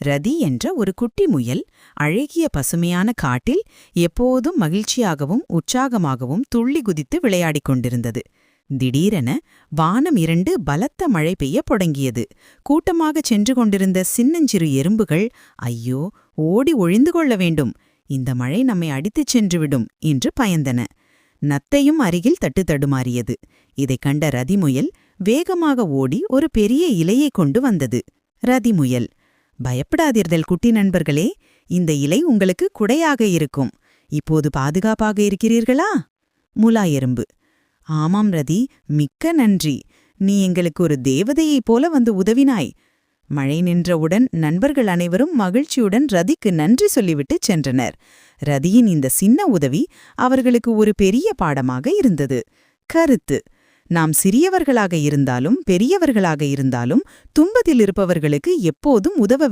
ரதி என்ற ஒரு குட்டி முயல் அழகிய பசுமையான காட்டில் எப்போதும் மகிழ்ச்சியாகவும் உற்சாகமாகவும் துள்ளி குதித்து விளையாடிக் கொண்டிருந்தது. திடீரென வானம் இரண்டு பலத்த மழை பெய்யத் தொடங்கியது. கூட்டமாகச் சென்று கொண்டிருந்த சின்னஞ்சிறு எறும்புகள் ஐயோ ஓடி ஒழிந்து கொள்ள வேண்டும். இந்த மழை நம்மை அடித்துச் சென்றுவிடும் என்று பயந்தன. நத்தையும் அருகில் தட்டு தடுமாறியது. இதைக் கண்ட ரதிமுயல் வேகமாக ஓடி ஒரு பெரிய இலையைக் கொண்டு வந்தது. ரதிமுயல் பயப்படாதீர்கள் குட்டி நண்பர்களே இந்த இலை உங்களுக்கு குடையாக இருக்கும். இப்போது பாதுகாப்பாக இருக்கிறீர்களா? முலா எறும்பு ஆமாம் ரதி மிக்க நன்றி. நீ எங்களுக்கு ஒரு தேவதையைப் போல வந்து உதவினாய். மழை நின்றவுடன் நண்பர்கள் அனைவரும் மகிழ்ச்சியுடன் ரதிக்கு நன்றி சொல்லிவிட்டு சென்றனர். ரதியின் இந்த சின்ன உதவி அவர்களுக்கு ஒரு பெரிய பாடமாக இருந்தது. கருத்து. நாம் சிறியவர்களாக இருந்தாலும் பெரியவர்களாக இருந்தாலும் துன்பத்தில் இருப்பவர்களுக்கு எப்போதும் உதவ